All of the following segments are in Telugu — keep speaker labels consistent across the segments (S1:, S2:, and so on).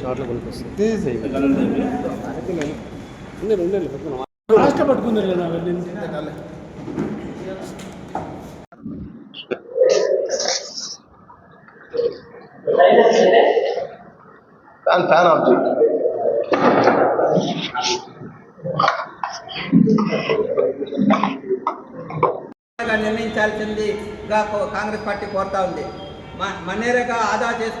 S1: షార్ట్లో కొనుక్కొస్తుంది
S2: తీసేయి
S1: ఉండేది
S2: వెళ్ళింది
S3: ఫ్యాన్ ఫ్యాన్ ఆఫ్
S4: నిర్ణయించాల్సిందిగా కాంగ్రెస్ పార్టీ కోరుతా ఉంది. మన్నేరగా ఆదా చేసు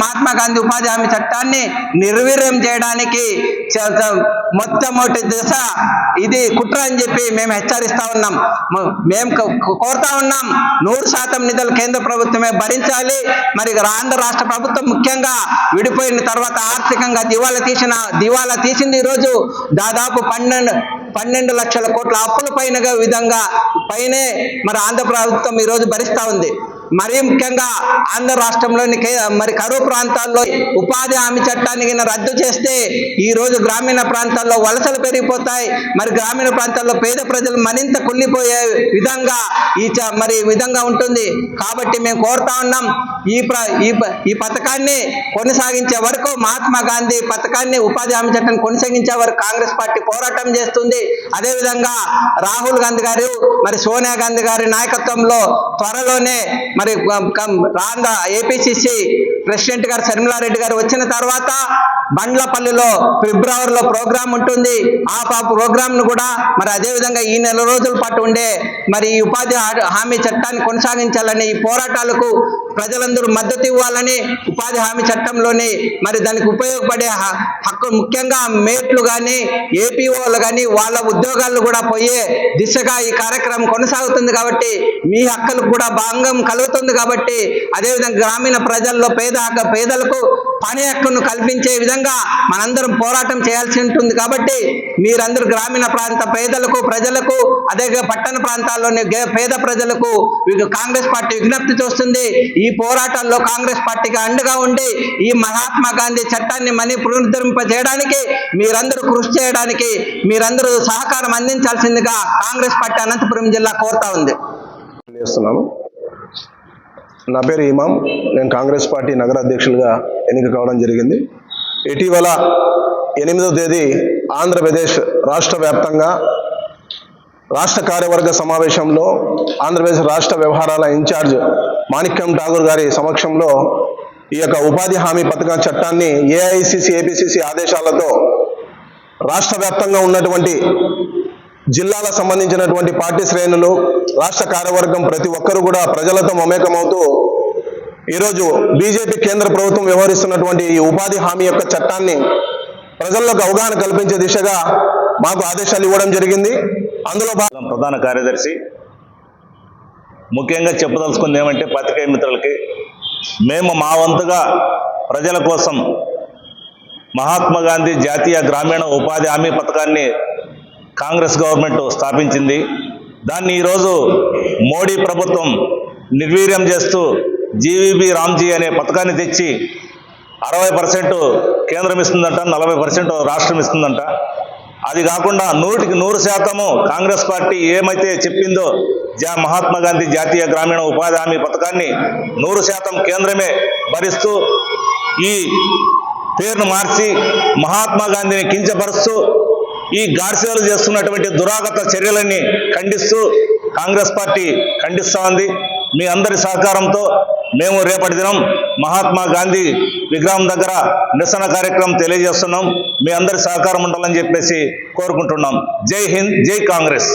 S4: మహాత్మా గాంధీ ఉపాధి హామీ చట్టాన్ని నిర్వీర్యం చేయడానికి మొట్టమొదటి దశ ఇది కుట్ర అని చెప్పి మేము హెచ్చరిస్తా ఉన్నాం. మేము కోరుతా ఉన్నాం. నూరు శాతం నిధులు కేంద్ర ప్రభుత్వమే భరించాలి. మరి ఆంధ్ర రాష్ట్ర ప్రభుత్వం ముఖ్యంగా విడిపోయిన తర్వాత ఆర్థికంగా దివాలా తీసిన దివాలా తీసింది ఈరోజు దాదాపు పన్నెండు పన్నెండు లక్షల కోట్ల అప్పుల పైన విధంగా పైనే మరి ఆంధ్ర ప్రభుత్వం ఈరోజు భరిస్తూ ఉంది. మరీ ముఖ్యంగా ఆంధ్ర రాష్ట్రంలోని మరి కరువు ప్రాంతాల్లో ఉపాధి హామీ చట్టాన్ని రద్దు చేస్తే ఈ రోజు గ్రామీణ ప్రాంతాల్లో వలసలు పెరిగిపోతాయి. మరి గ్రామీణ ప్రాంతాల్లో పేద ప్రజలు మరింత కుళ్ళిపోయే విధంగా ఈ చ- మరి విధంగా ఉంటుంది. కాబట్టి మేము కోరుతా ఉన్నాం ఈ ఈ పథకాన్ని కొనసాగించే వరకు మహాత్మా గాంధీ పథకాన్ని ఉపాధి హామీ చట్టాన్ని కొనసాగించే వరకు కాంగ్రెస్ పార్టీ పోరాటం చేస్తుంది. అదేవిధంగా రాహుల్ గాంధీ గారు మరి సోనియా గాంధీ గారి నాయకత్వంలో త్వరలోనే మరి కం- ఏపీసీసీ ప్రెసిడెంట్ గారు శర్మిలారెడ్డి గారు వచ్చిన తర్వాత బండ్లపల్లిలో ఫిబ్రవరిలో ప్రోగ్రాం ఉంటుంది. ఆ ప్రోగ్రామ్ను కూడా మరి అదే విధంగా ఈ నెల రోజుల పాటు ఉండే మరి ఈ ఉపాధి హామీ చట్టాన్ని కొనసాగించాలని ఈ పోరాటాలకు ప్రజలందరూ మద్దతు ఇవ్వాలని ఉపాధి హామీ చట్టంలోని మరి దానికి ఉపయోగపడే హక్కు ముఖ్యంగా మేట్లు కానీ ఏపీఓలు కానీ వాళ్ళ ఉద్యోగాలు కూడా పోయే దిశగా ఈ కార్యక్రమం కొనసాగుతుంది కాబట్టి మీ హక్కులకు కూడా భాగం కలుగుతుంది కాబట్టి అదేవిధంగా గ్రామీణ ప్రజల్లో పేద పేదలకు పని హక్కును కల్పించే విధంగా మనందరం పోరాటం చేయాల్సి ఉంటుంది కాబట్టి మీరందరూ గ్రామీణ ప్రాంత పేదలకు ప్రజలకు అదే పట్టణ ప్రాంతాల్లోని పేద ప్రజలకు కాంగ్రెస్ పార్టీ విజ్ఞప్తి చేస్తుంది. ఈ పోరాటంలో కాంగ్రెస్ పార్టీకి అండగా ఉండి ఈ మహాత్మా గాంధీ చట్టాన్ని మనీ పునరుద్ధరింప చేయడానికి మీరందరూ కృషి చేయడానికి మీరందరూ సహకారం అందించాల్సిందిగా కాంగ్రెస్ పార్టీ అనంతపురం జిల్లా కోరుతా ఉంది.
S3: చేస్తున్నాను నా పేరు ఇమాం. నేను కాంగ్రెస్ పార్టీ నగర అధ్యక్షులుగా ఎన్నిక కావడం జరిగింది. ఇటీవల ఎనిమిదవ తేదీ ఆంధ్రప్రదేశ్ రాష్ట్ర వ్యాప్తంగా రాష్ట్ర కార్యవర్గ సమావేశంలో ఆంధ్రప్రదేశ్ రాష్ట్ర వ్యవహారాల ఇన్ఛార్జ్ మాణిక్యం ఠాగూర్ గారి సమక్షంలో ఈ యొక్క ఉపాధి హామీ పథకం చట్టాన్ని ఏఐసిసి ఏపీసీసీ ఆదేశాలతో రాష్ట్ర వ్యాప్తంగా ఉన్నటువంటి జిల్లాలకు సంబంధించినటువంటి పార్టీ శ్రేణులు రాష్ట్ర కార్యవర్గం ప్రతి ఒక్కరూ కూడా ప్రజలతో మమేకమవుతూ ఈరోజు బీజేపీ కేంద్ర ప్రభుత్వం వ్యవహరిస్తున్నటువంటి ఈ ఉపాధి హామీ యొక్క చట్టాన్ని ప్రజలకు అవగాహన కల్పించే దిశగా మాకు ఆదేశాలు ఇవ్వడం జరిగింది. అందులో
S5: ప్రధాన కార్యదర్శి ముఖ్యంగా చెప్పదలుచుకుంది ఏమంటే పత్రికా మిత్రులకి మేము మా వంతుగా ప్రజల కోసం మహాత్మా గాంధీ జాతీయ గ్రామీణ ఉపాధి హామీ పథకాన్ని కాంగ్రెస్ గవర్నమెంట్ స్థాపించింది. దాన్ని ఈరోజు మోడీ ప్రభుత్వం నిర్వీర్యం చేస్తూ జీవీబీ రామ్జీ అనే పథకాన్ని తెచ్చి అరవై పర్సెంట్ కేంద్రం ఇస్తుందంట నలభై పర్సెంట్ రాష్ట్రం ఇస్తుందంట. అది కాకుండా నూటికి నూరు శాతము కాంగ్రెస్ పార్టీ ఏమైతే చెప్పిందో జా మహాత్మా గాంధీ జాతీయ గ్రామీణ ఉపాధి హామీ పథకాన్ని నూరు శాతం కేంద్రమే భరిస్తూ ఈ పేరును మార్చి మహాత్మా గాంధీని కించపరుస్తూ ఈ గాడ్సేలు చేస్తున్నటువంటి దురాగత చర్యలన్నీ ఖండిస్తూ కాంగ్రెస్ పార్టీ ఖండిస్తూ ఉంది. మీ అందరి సహకారంతో మేము రేపటి దినం మహాత్మా గాంధీ విగ్రహం దగ్గర నిరసన కార్యక్రమం తెలియజేస్తున్నాం. మీ అందరి సహకారం ఉండాలని చెప్పేసి కోరుకుంటున్నాం. జై హింద్ జై కాంగ్రెస్.